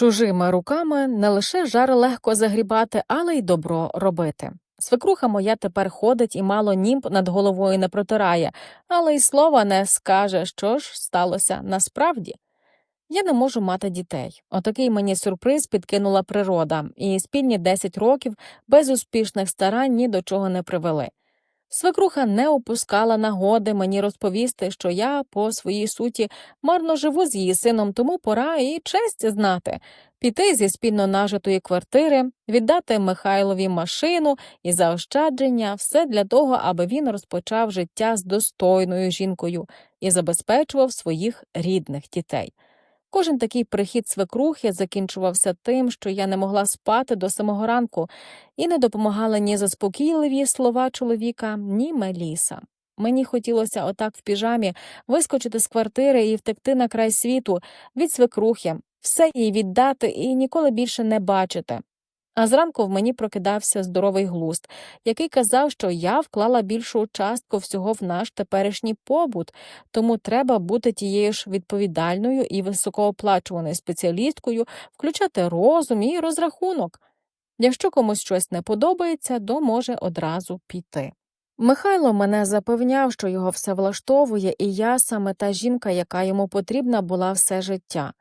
Чужими руками не лише жар легко загрібати, але й добро робити. Свекруха моя тепер ходить і мало німб над головою не протирає, але й слова не скаже, що ж сталося насправді. Я не можу мати дітей. Отакий мені сюрприз підкинула природа, і спільні 10 років безуспішних старань ні до чого не привели. Свекруха не опускала нагоди мені розповісти, що я по своїй суті марно живу з її сином, тому пора і честь знати, піти зі спільно нажитої квартири, віддати Михайлові машину і заощадження, все для того, аби він розпочав життя з достойною жінкою і забезпечував своїх рідних дітей. Кожен такий прихід свекрухи закінчувався тим, що я не могла спати до самого ранку, і не допомагали ні заспокійливі слова чоловіка, ні Меліса. Мені хотілося отак в піжамі вискочити з квартири і втекти на край світу від свекрухи, все їй віддати і ніколи більше не бачити. А зранку в мені прокидався здоровий глузд, який казав, що я вклала більшу частку всього в наш теперішній побут, тому треба бути тією ж відповідальною і високооплачуваною спеціалісткою, включати розум і розрахунок. Якщо комусь щось не подобається, то може одразу піти. Михайло мене запевняв, що його все влаштовує, і я саме та жінка, яка йому потрібна була все життя.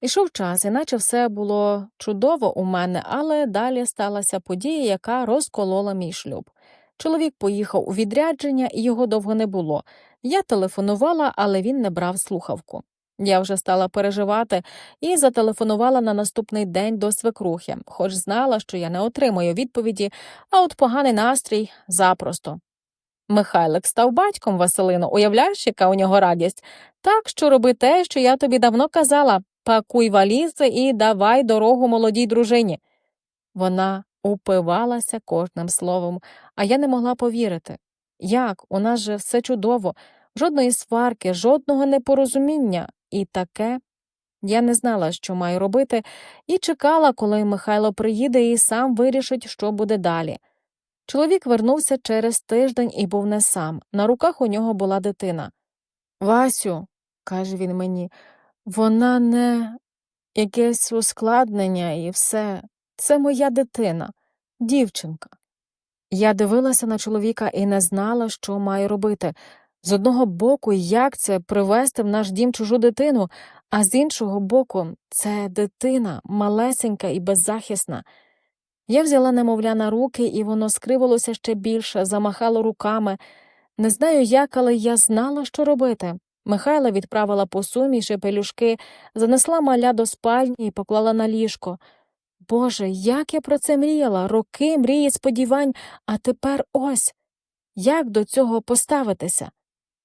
Ішов час, іначе все було чудово у мене, але далі сталася подія, яка розколола мій шлюб. Чоловік поїхав у відрядження, і його довго не було. Я телефонувала, але він не брав слухавку. Я вже стала переживати і зателефонувала на наступний день до свекрухи, хоч знала, що я не отримаю відповіді, а от поганий настрій запросто. Михайлик став батьком Василино, уявляєш, яка у нього радість? Так що роби те, що я тобі давно казала пакуй валізи і давай дорогу молодій дружині. Вона упивалася кожним словом, а я не могла повірити. Як? У нас же все чудово, жодної сварки, жодного непорозуміння, і таке. Я не знала, що маю робити, і чекала, коли Михайло приїде і сам вирішить, що буде далі. Чоловік вернувся через тиждень і був не сам. На руках у нього була дитина. Васю, каже він мені, вона не якесь ускладнення і все. Це моя дитина, дівчинка. Я дивилася на чоловіка і не знала, що маю робити. З одного боку, як це привезти в наш дім чужу дитину, а з іншого боку, це дитина малесенька і беззахисна. Я взяла немовля на руки, і воно скривилося ще більше, замахало руками. Не знаю як, але я знала, що робити. Михайла відправила по суміші пелюшки, занесла маля до спальні і поклала на ліжко. Боже, як я про це мріяла, роки мрії сподівань, а тепер ось. Як до цього поставитися?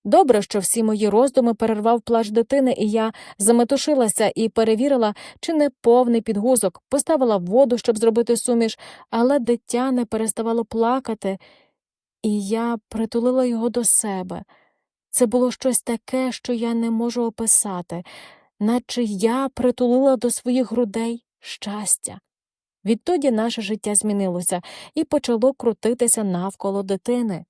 Добре, що всі мої роздуми перервав плач дитини, і я заметушилася і перевірила, чи не повний підгузок, поставила воду, щоб зробити суміш, але дитя не переставало плакати, і я притулила його до себе. Це було щось таке, що я не можу описати, наче я притулила до своїх грудей щастя. Відтоді наше життя змінилося і почало крутитися навколо дитини.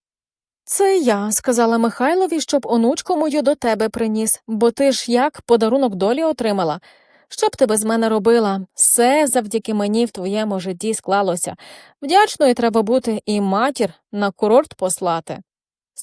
Це я, сказала Михайлові, щоб онучку мою до тебе приніс, бо ти ж як подарунок долі отримала. Що б ти без мене робила? Все завдяки мені в твоєму житті склалося. Вдячною треба бути і матір на курорт послати.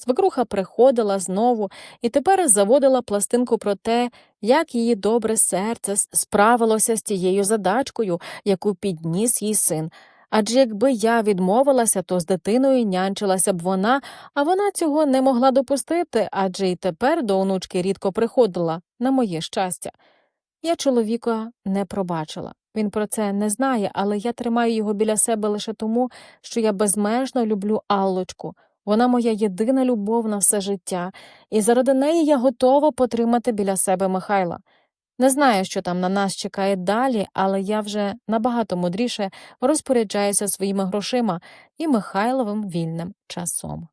Свекруха приходила знову і тепер заводила пластинку про те, як її добре серце справилося з тією задачкою, яку підніс їй син. Адже якби я відмовилася, то з дитиною нянчилася б вона, а вона цього не могла допустити, адже й тепер до онучки рідко приходила, на моє щастя. Я чоловіка не пробачила. Він про це не знає, але я тримаю його біля себе лише тому, що я безмежно люблю Аллочку. Вона моя єдина любов на все життя, і заради неї я готова потримати біля себе Михайла. Не знаю, що там на нас чекає далі, але я вже набагато мудріше розпоряджаюся своїми грошима і Михайловим вільним часом.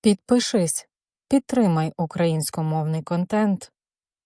Підпишись, підтримай українськомовний контент.